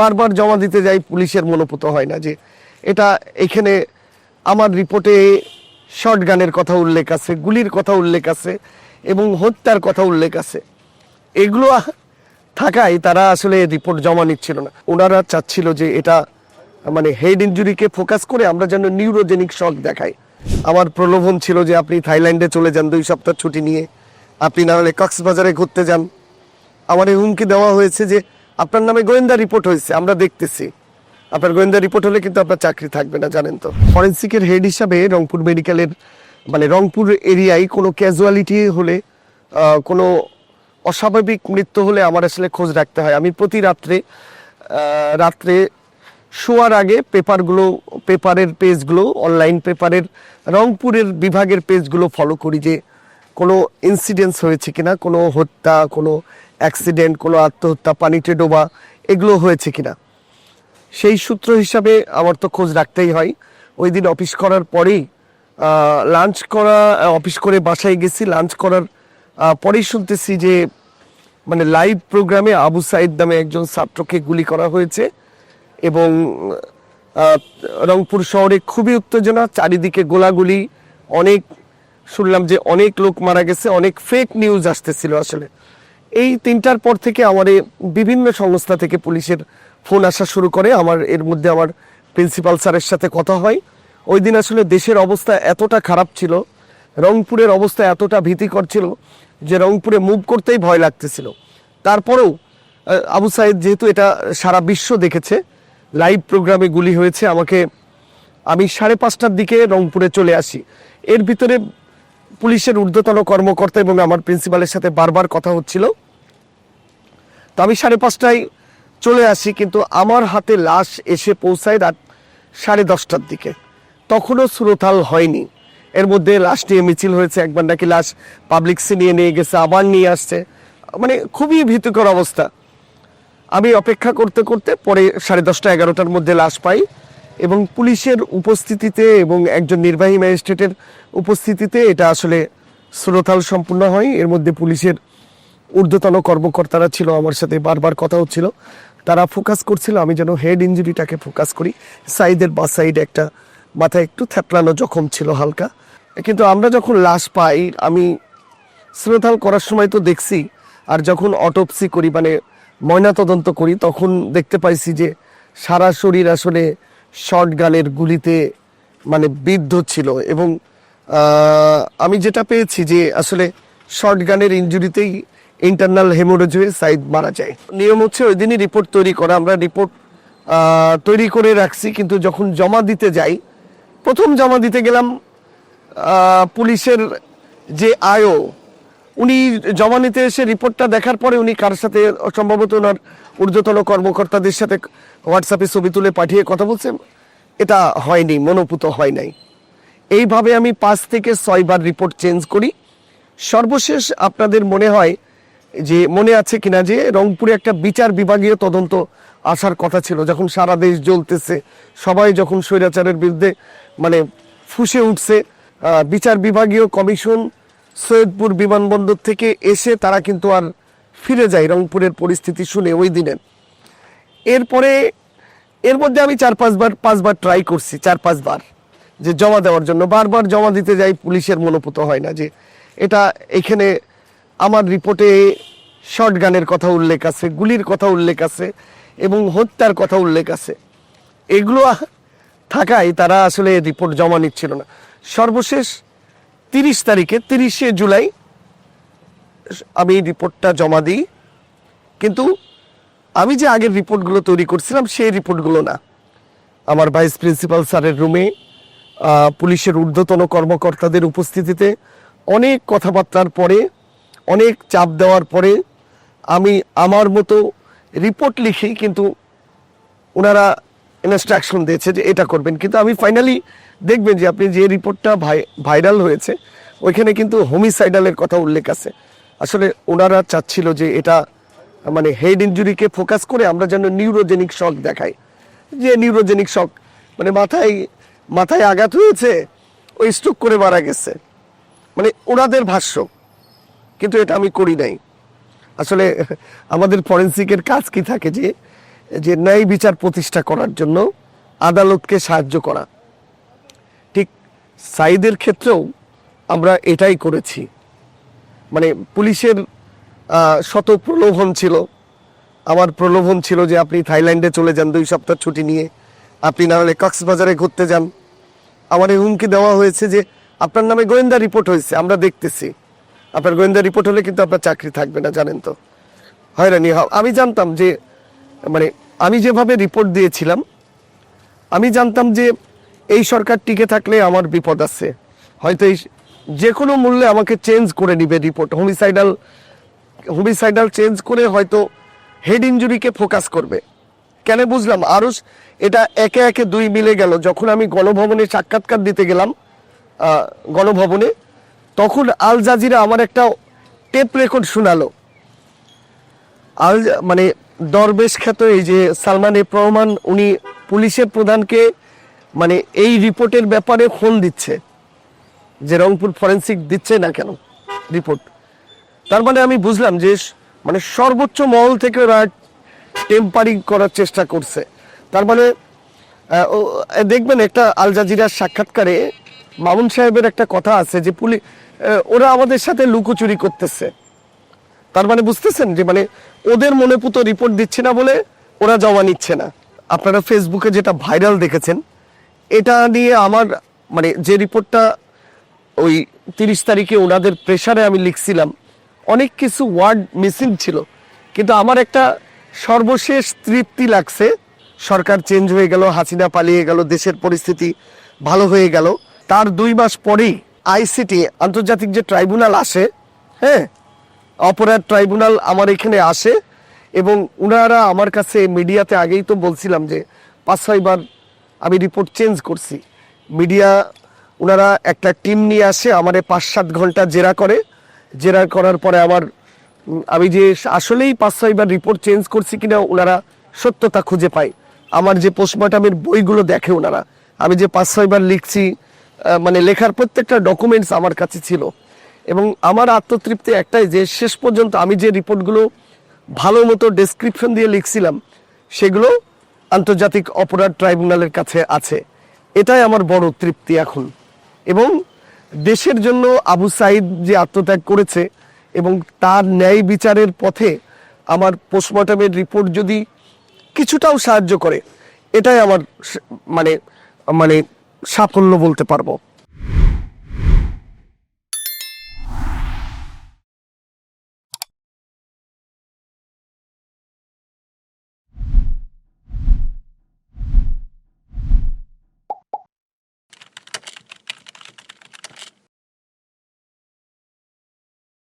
বারবার জমা দিতে যাই, পুলিশের মনোপুত হয় না যে এটা এখানে আমার রিপোর্টে শর্ট গানের কথা উল্লেখ আছে, গুলির কথা উল্লেখ আছে এবং হত্যার কথা উল্লেখ আছে। এগুলো থাকায় তারা আসলে রিপোর্ট জমা নিচ্ছিল না। ওনারা চাচ্ছিল যে এটা মানে হেড ইঞ্জুরিকে ফোকাস করে আমরা যেন নিউরোজেনিক শক দেখাই। আমার প্রলোভন ছিল যে আপনি থাইল্যান্ডে চলে যান, দুই সপ্তাহ ছুটি নিয়ে। আপনি না হলে কক্সবাজারে ঘুরতে যান। আমার হুমকি দেওয়া হয়েছে যে আপনার নামে গোয়েন্দা রিপোর্ট হয়েছে, আমরা দেখতেছি। আপনার গোয়েন্দা রিপোর্ট হলে কিন্তু আপনার চাকরি থাকবে না, জানেন তো। ফরেন্সিকের হেড হিসাবে রংপুর মেডিকেলের মানে রংপুর এরিয়ায় কোনো ক্যাজুয়ালিটি হলে কোনো অস্বাভাবিক মৃত্যু হলে আমার আসলে খোঁজ রাখতে হয়। আমি প্রতি রাত্রে রাত্রে শোয়ার আগে পেপারগুলো, পেপারের পেজগুলো, অনলাইন পেপারের, রংপুরের বিভাগের পেজগুলো ফলো করি যে কোনো ইনসিডেন্টস হয়েছে কিনা, কোনো হত্যা, কোনো অ্যাক্সিডেন্ট, কোনো আত্মহত্যা পানিতে ডোবা, এগুলো হয়েছে কিনা? সেই সূত্র হিসাবে আমার তো খোঁজ রাখতেই হয়। ওই দিন অফিস করার পরেই লাঞ্চ করা অফিস করে বাসায় গেছি। লাঞ্চ করার পরেই শুনতেছি যে মানে লাইভ প্রোগ্রামে আবু সাইদ নামে একজন ছাত্রকে গুলি করা হয়েছে এবং রংপুর শহরে খুবই উত্তেজনা, চারিদিকে গোলাগুলি, অনেক, শুনলাম যে অনেক লোক মারা গেছে, অনেক ফেক নিউজ আসতেছিল আসলে। এই তিনটার পর থেকে আমার বিভিন্ন সংস্থা থেকে পুলিশের ফোন আসা শুরু করে। আমার, এর মধ্যে আমার প্রিন্সিপাল স্যারের সাথে কথা হয়। ওই দিন আসলে দেশের অবস্থা এতটা খারাপ ছিল, রংপুরের অবস্থা এতটা ভীতিকর ছিল যে রংপুরে মুভ করতেই ভয় লাগতেছিল। তারপরেও আবু সাইদ যেহেতু এটা সারা বিশ্ব দেখেছে লাইভ প্রোগ্রামে গুলি হয়েছে, আমাকে আমি সাড়ে পাঁচটার দিকে রংপুরে চলে আসি। এর ভিতরে পুলিশের ঊর্ধ্বতন কর্মকর্তা এবং আমার প্রিন্সিপালের সাথে বারবার কথা হচ্ছিল। তো আমি সাড়ে পাঁচটায় চলে আসি, কিন্তু আমার হাতে লাশ এসে পৌঁছায় রাত সাড়ে দশটার দিকে। তখনও সুরতাল হয়নি। এর মধ্যে লাশ নিয়ে মিছিল হয়েছে, একবার নাকি লাশ পাবলিক নিয়ে নিয়ে গেছে, আবার নিয়ে আসছে। মানে খুবই ভীতিকর অবস্থা। আমি অপেক্ষা করতে করতে পরে সাড়ে দশটা এগারোটার মধ্যে লাশ পাই। এবং পুলিশের উপস্থিতিতে এবং একজন নির্বাহী ম্যাজিস্ট্রেটের উপস্থিতিতে এটা আসলে শ্রোতাল সম্পূর্ণ হয়। এর মধ্যে পুলিশের ঊর্ধ্বতন কর্মকর্তারা ছিল, আমার সাথে বারবার কথা হচ্ছিল। তারা ফোকাস করছিল, আমি যেন হেড ইঞ্জুরিটাকে ফোকাস করি। সাইডের বা সাইডে একটা মাথায় একটু থ্যাপলানো জখম ছিল হালকা। কিন্তু আমরা যখন লাশ পাই, আমি শ্রোতাল করার সময় তো দেখছি, আর যখন অটোপসি করি মানে ময়না তদন্ত করি, তখন দেখতে পাইছি যে সারা শরীর আসলে শর্ট গানের গুলিতে মানে বিদ্ধ ছিল এবং আমি যেটা পেয়েছি যে আসলে শর্ট গানের ইঞ্জুরিতেই ইন্টারনাল হেমোরেজ হয়ে সাইড মারা যায়। নিয়ম হচ্ছে ওই দিনই রিপোর্ট তৈরি করা, আমরা রিপোর্ট তৈরি করে রাখছি, কিন্তু যখন জমা দিতে যাই, প্রথম জমা দিতে গেলাম পুলিশের যে আয়ও উনি জমা নিতে এসে রিপোর্টটা দেখার পরে উনি কার সাথে সম্ভবত ওনার ঊর্ধ্বতন কর্মকর্তাদের সাথে হোয়াটসঅ্যাপে ছবি তুলে পাঠিয়ে কথা বলছেন? এটা হয়নি, মনোপুত হয় নাই। এইভাবে আমি পাঁচ থেকে ছয়বার রিপোর্ট চেঞ্জ করি। সর্বশেষ আপনাদের মনে হয় যে, মনে আছে কিনা যে, রংপুরে একটা বিচার বিভাগীয় তদন্ত আসার কথা ছিল, যখন সারা দেশ জ্বলতেছে, সবাই যখন স্বৈরাচারের বিরুদ্ধে মানে ফুসে উঠছে বিচার বিভাগীয় কমিশন সৈয়দপুর বিমানবন্দর থেকে এসে তারা কিন্তু আর ফিরে যায় রংপুরের পরিস্থিতি শুনে ওই দিনের এরপরে, এর মধ্যে আমি চার পাঁচবার পাঁচবার ট্রাই করছি, চার পাঁচবার, যে জমা দেওয়ার জন্য। বারবার জমা দিতে যাই, পুলিশের মনোপুত হয় না যে এটা এখানে আমার রিপোর্টে শর্ট গানের কথা উল্লেখ আছে, গুলির কথা উল্লেখ আছে এবং হত্যার কথা উল্লেখ আছে। এগুলো থাকায় তারা আসলে রিপোর্ট জমা নিচ্ছিল না। সর্বশেষ তিরিশ তারিখে, তিরিশে জুলাই আমি এই রিপোর্টটা জমা দিই। কিন্তু আমি যে আগের রিপোর্টগুলো তৈরি করছিলাম, সেই রিপোর্টগুলো না। আমার ভাইস প্রিন্সিপাল স্যারের রুমে পুলিশের ঊর্ধ্বতন কর্মকর্তাদের উপস্থিতিতে অনেক কথাবার্তার পরে, অনেক চাপ দেওয়ার পরে, আমি আমার মতো রিপোর্ট লিখেই কিন্তু ওনারা ইনস্ট্রাকশন দিয়েছে যে এটা করবেন। কিন্তু আমি ফাইনালি দেখবেন যে আপনি যে রিপোর্টটা ভাই ভাইরাল হয়েছে, ওইখানে কিন্তু হোমিসাইডালের কথা উল্লেখ আছে। আসলে ওনারা চাচ্ছিল যে এটা মানে হেড ইঞ্জুরিকে ফোকাস করে আমরা যেন নিউরোজেনিক শক দেখাই। যে নিউরোজেনিক শক মানে মাথায় মাথায় আঘাত হয়েছে, ওই স্ট্রোক করে মারা গেছে। মানে ওনাদের ভাষ্য, কিন্তু এটা আমি করি নাই। আসলে আমাদের ফরেন্সিকের কাজ কি থাকে যে যে ন্যায় বিচার প্রতিষ্ঠা করার জন্য আদালতকে সাহায্য করা। ঠিক সাইদের ক্ষেত্রেও আমরা এটাই করেছি। মানে পুলিশের শত প্রলোভন ছিল। আমার প্রলোভন ছিল যে আপনি থাইল্যান্ডে চলে যান, দুই সপ্তাহ ছুটি নিয়ে। আপনি না হলে কক্সবাজারে ঘুরতে যান। আমার হুমকি দেওয়া হয়েছে যে আপনার নামে গোয়েন্দা রিপোর্ট হয়েছে, আমরা দেখতেছি। আপনার গোয়েন্দা রিপোর্ট হলে কিন্তু আপনার চাকরি থাকবে না, জানেন তো। হয়রানি হও। আমি জানতাম যে মানে আমি যেভাবে রিপোর্ট দিয়েছিলাম, আমি জানতাম যে এই সরকার টিকে থাকলে আমার বিপদ আছে। হয়তো এই যে কোনো মূল্যে আমাকে চেঞ্জ করে নিবে রিপোর্ট হোমিসাইডাল হোমিসাইডাল চেঞ্জ করে হয়তো হেড ইঞ্জুরিকে ফোকাস করবে। কেন বুঝলাম? আরও এটা একে একে দুই মিলে গেল। যখন আমি গণভবনে সাক্ষাৎকার দিতে গেলাম গণভবনে, তখন আল জাজিরা আমার একটা টেপ রেকর্ড শোনালো। আল মানে দরবেশ খ্যাত এই যে সালমান এফ রহমান উনি পুলিশের প্রধানকে মানে এই রিপোর্টের ব্যাপারে ফোন দিচ্ছে, যে রংপুর ফরেন্সিক দিচ্ছে না কেন রিপোর্ট। তার মানে আমি বুঝলাম যে মানে সর্বোচ্চ মহল থেকে ওরা টেম্পারিং করার চেষ্টা করছে। তার মানে দেখবেন একটা আল জাজিরার সাক্ষাৎকারে মামুন সাহেবের একটা কথা আছে যে পুলিশ ওরা আমাদের সাথে লুকোচুরি করতেছে। তার মানে বুঝতেছেন যে মানে ওদের মনে পুতো রিপোর্ট দিচ্ছে না বলে ওরা জমা নিচ্ছে না। আপনারা ফেসবুকে যেটা ভাইরাল দেখেছেন, এটা নিয়ে আমার মানে যে রিপোর্টটা ওই তিরিশ তারিখে ওনাদের প্রেসারে আমি লিখছিলাম, অনেক কিছু ওয়ার্ড মিসিং ছিল। কিন্তু আমার একটা সর্বশেষ তৃপ্তি লাগছে, সরকার চেঞ্জ হয়ে গেল, হাসিনা পালিয়ে গেল, দেশের পরিস্থিতি ভালো হয়ে গেল। তার দুই মাস পরেই আইসিটি আন্তর্জাতিক যে ট্রাইব্যুনাল আসে হ্যাঁ অপরাধ ট্রাইব্যুনাল আমার এখানে আসে এবং ওনারা আমার কাছে মিডিয়াতে আগেই তো বলছিলাম যে পাঁচ ছয়বার আমি রিপোর্ট চেঞ্জ করছি। মিডিয়া ওনারা একটা টিম নিয়ে আসে, আমারে পাঁচ সাত ঘণ্টা জেরা করে। জেরা করার পরে আমার, আমি যে আসলেই পাঁচ ছয়বার রিপোর্ট চেঞ্জ করছি কিনা ওনারা সত্যতা খুঁজে পায়। আমার যে পোস্টমর্টমের বইগুলো দেখে ওনারা আমি যে পাঁচ ছয়বার লিখছি মানে লেখার প্রত্যেকটা ডকুমেন্টস আমার কাছে ছিল। এবং আমার আত্মতৃপ্তি একটাই যে শেষ পর্যন্ত আমি যে রিপোর্টগুলো ভালো মতো ডেসক্রিপশন দিয়ে লিখছিলাম, সেগুলো আন্তর্জাতিক অপরাধ ট্রাইব্যুনালের কাছে আছে। এটাই আমার বড় তৃপ্তি এখন। এবং দেশের জন্য আবু সাইদ যে আত্মত্যাগ করেছে এবং তার ন্যায় বিচারের পথে আমার পোস্টমর্টমের রিপোর্ট যদি কিছুটাও সাহায্য করে, এটাই আমার মানে মানে সাফল্য বলতে পারব।